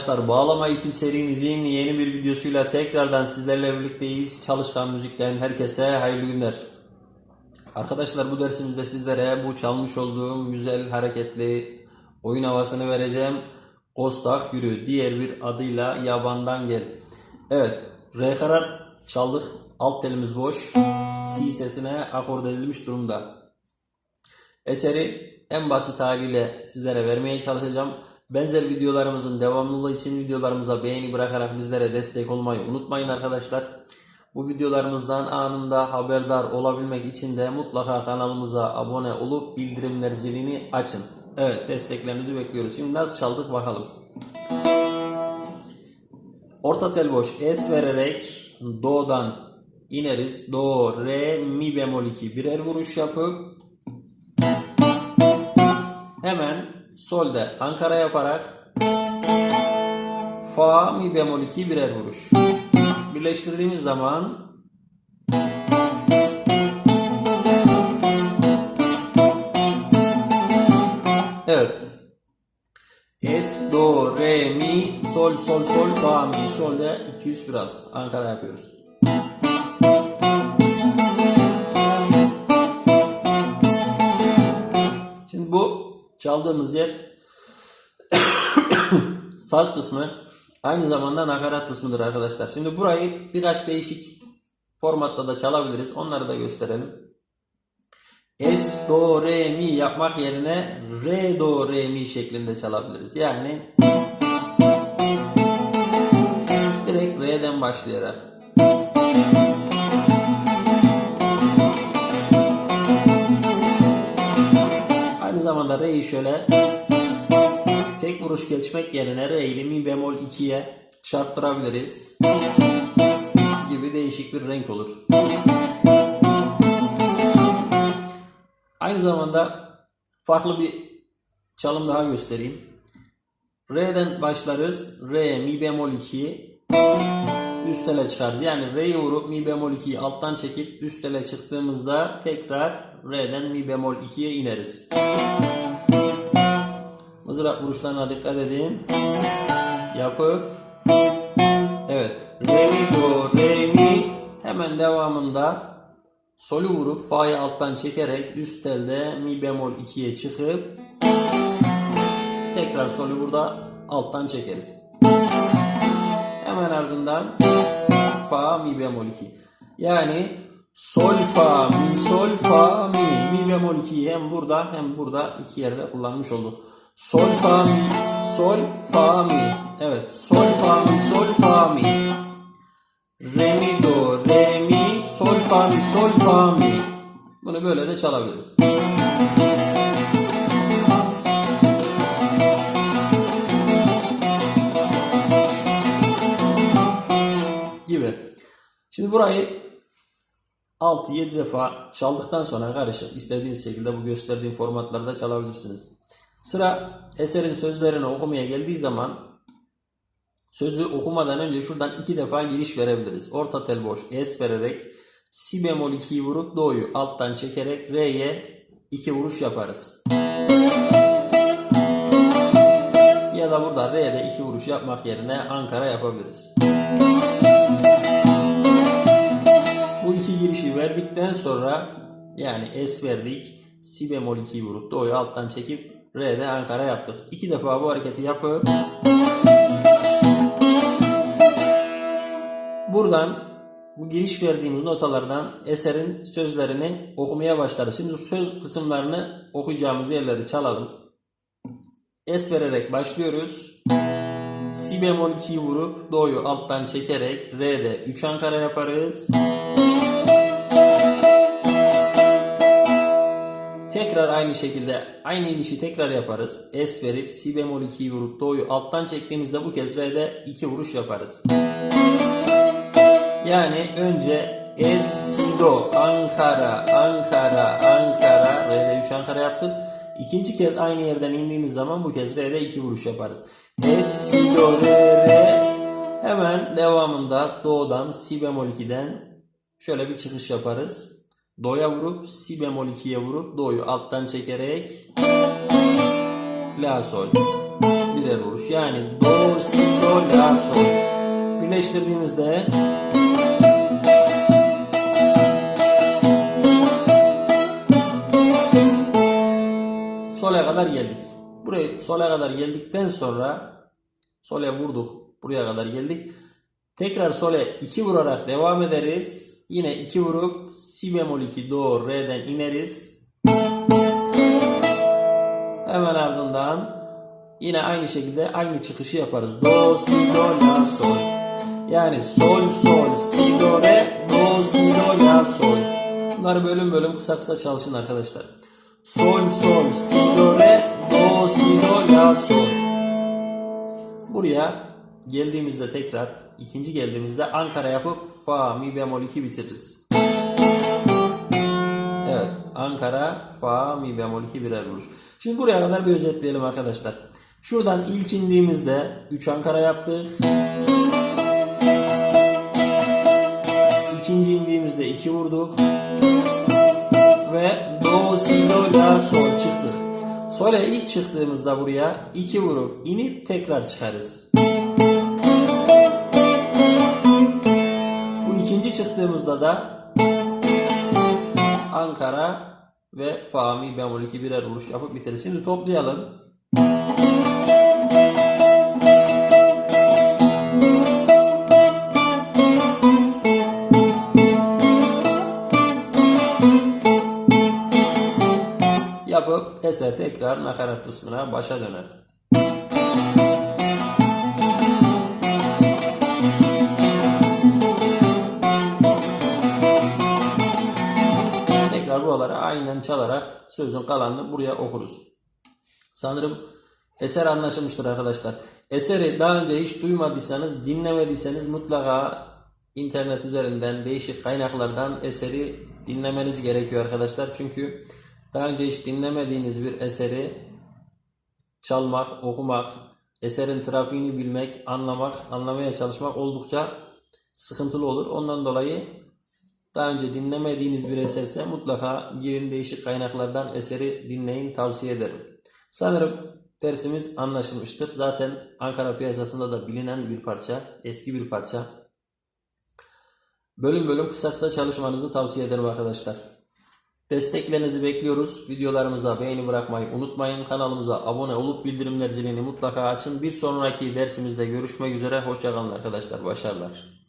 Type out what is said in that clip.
Arkadaşlar bağlama eğitim serimizin yeni bir videosuyla tekrardan sizlerle birlikteyiz. Çalışkan müzikten herkese hayırlı günler. Arkadaşlar bu dersimizde sizlere bu çalmış olduğum güzel hareketli oyun havasını vereceğim. Kostak yürü diğer bir adıyla yabandan gel. Evet re karar çaldık. Alt telimiz boş. Si sesine akord edilmiş durumda. Eseri en basit haliyle sizlere vermeye çalışacağım. Benzer videolarımızın devamlılığı için videolarımıza beğeni bırakarak bizlere destek olmayı unutmayın arkadaşlar. Bu videolarımızdan anında haberdar olabilmek için de mutlaka kanalımıza abone olup bildirimler zilini açın. Evet desteklerinizi bekliyoruz. Şimdi nasıl çaldık bakalım. Orta tel boş es vererek do'dan ineriz. Do, re, mi bemol 2 birer vuruş yapıp Hemen solde Ankara yaparak Fa mi bemol 2 birer vuruş. Birleştirdiğimiz zaman Evet. Es, do, re, mi, sol, sol, sol, fa, mi, solde 201 alt. Ankara yapıyoruz. Çaldığımız yer saz kısmı aynı zamanda nakarat kısmıdır arkadaşlar. Şimdi burayı birkaç değişik formatta da çalabiliriz. Onları da gösterelim. Es, do, re, mi yapmak yerine re, do, re, mi şeklinde çalabiliriz. Yani direkt re'den başlayarak. Aynı zamanda re'yi şöyle tek vuruş geçmek yerine re ile mi bemol 2'ye çarptırabiliriz. Gibi değişik bir renk olur. Aynı zamanda farklı bir çalım daha göstereyim. Re'den başlarız. Re, mi bemol 2 üst tele çıkarız. Yani re'yi vurup mi bemol 2'yi alttan çekip üst tele çıktığımızda tekrar re'den mi bemol 2'ye ineriz. Mızrak vuruşlarına dikkat edin. Yapıp Evet. Re mi do re mi hemen devamında solü vurup fa'yı alttan çekerek üst telde mi bemol 2'ye çıkıp tekrar solü burada alttan çekeriz. Hemen ardından fa mi bemol 2. Yani sol fa mi sol fa mi mi bemol 2'yi hem burada hem burada iki yerde kullanmış olduk. Sol fa mi sol fa mi. Evet sol fa mi sol fa mi. Re mi do re mi sol fa mi sol fa mi. Bunu böyle de çalabiliriz. Burayı 6-7 defa çaldıktan sonra karışık istediğiniz şekilde bu gösterdiğim formatlarda çalabilirsiniz. Sıra eserin sözlerini okumaya geldiği zaman sözü okumadan önce şuradan iki defa giriş verebiliriz. Orta tel boş es vererek si bemol 2'yi vurup do'yu alttan çekerek re'ye iki vuruş yaparız. Ya da burada re'de iki vuruş yapmak yerine Ankara yapabiliriz. Bu iki girişi verdikten sonra yani es verdik. Si bemol 2'yi vurup do'yu alttan çekip re'de Ankara yaptık. İki defa bu hareketi yapıp buradan bu giriş verdiğimiz notalardan eserin sözlerini okumaya başlarız. Şimdi söz kısımlarını okuyacağımız yerleri çalalım. Es vererek başlıyoruz. Si bemol 2'yi vurup do'yu alttan çekerek re'de 3 Ankara yaparız. Tekrar aynı şekilde aynı inişi tekrar yaparız. Es verip si bemol 2'yi vurup do'yu alttan çektiğimizde bu kez re'de 2 vuruş yaparız. Yani önce es si do Ankara Ankara Ankara re'de 3 Ankara yaptık. İkinci kez aynı yerden indiğimiz zaman bu kez re'de 2 vuruş yaparız. Es do re re hemen devamında do'dan si bemol 2'den şöyle bir çıkış yaparız. Do'ya vurup si bemol 2'ye vurup do'yu alttan çekerek la sol. birer vuruş. Yani do, si, do, la, sol. Birleştirdiğimizde Sol'e kadar geldik. Buraya sol'e kadar geldikten sonra sol'e vurduk. Buraya kadar geldik. Tekrar sol'e 2 vurarak devam ederiz. Yine 2 vurup si bemol 2 do re'den ineriz. Hemen ardından yine aynı şekilde aynı çıkışı yaparız. Do, si, do, la, sol. Yani sol, sol, si, do, re, do, si, do, la, sol. Bunları bölüm bölüm kısa kısa çalışın arkadaşlar. Sol, sol, si, do, re, do, si, do, la, sol. Buraya geldiğimizde tekrar ikinci geldiğimizde Ankara yapıp fa, mi bemol 2 bitiririz. Evet. Ankara, fa, mi bemol 2 birer vuruş. Şimdi buraya kadar bir özetleyelim arkadaşlar. Şuradan ilk indiğimizde 3 Ankara yaptık. İkinci indiğimizde 2 vurduk. Ve do, si, do, la, sol çıktık. Sol'e ilk çıktığımızda buraya 2 vurup inip tekrar çıkarız. Bu ikinci çıktığımızda da Ankara ve Fami bemol 2 birer vuruş yapıp bitiririz. Şimdi toplayalım. Eser tekrar nakarat kısmına başa döner. Tekrar buralara aynen çalarak sözün kalanını buraya okuruz. Sanırım eser anlaşılmıştır arkadaşlar. Eseri daha önce hiç duymadıysanız, dinlemediyseniz mutlaka internet üzerinden değişik kaynaklardan eseri dinlemeniz gerekiyor arkadaşlar. Çünkü daha önce hiç dinlemediğiniz bir eseri çalmak, okumak, eserin trafiğini bilmek, anlamak, anlamaya çalışmak oldukça sıkıntılı olur. Ondan dolayı daha önce dinlemediğiniz bir eserse mutlaka girin değişik kaynaklardan eseri dinleyin tavsiye ederim. Sanırım dersimiz anlaşılmıştır. Zaten Ankara piyasasında da bilinen bir parça, eski bir parça. Bölüm bölüm kısa kısa çalışmanızı tavsiye ederim arkadaşlar. Desteklerinizi bekliyoruz. Videolarımıza beğeni bırakmayı unutmayın. Kanalımıza abone olup bildirimler zilini mutlaka açın. Bir sonraki dersimizde görüşmek üzere. Hoşçakalın arkadaşlar. Başarılar.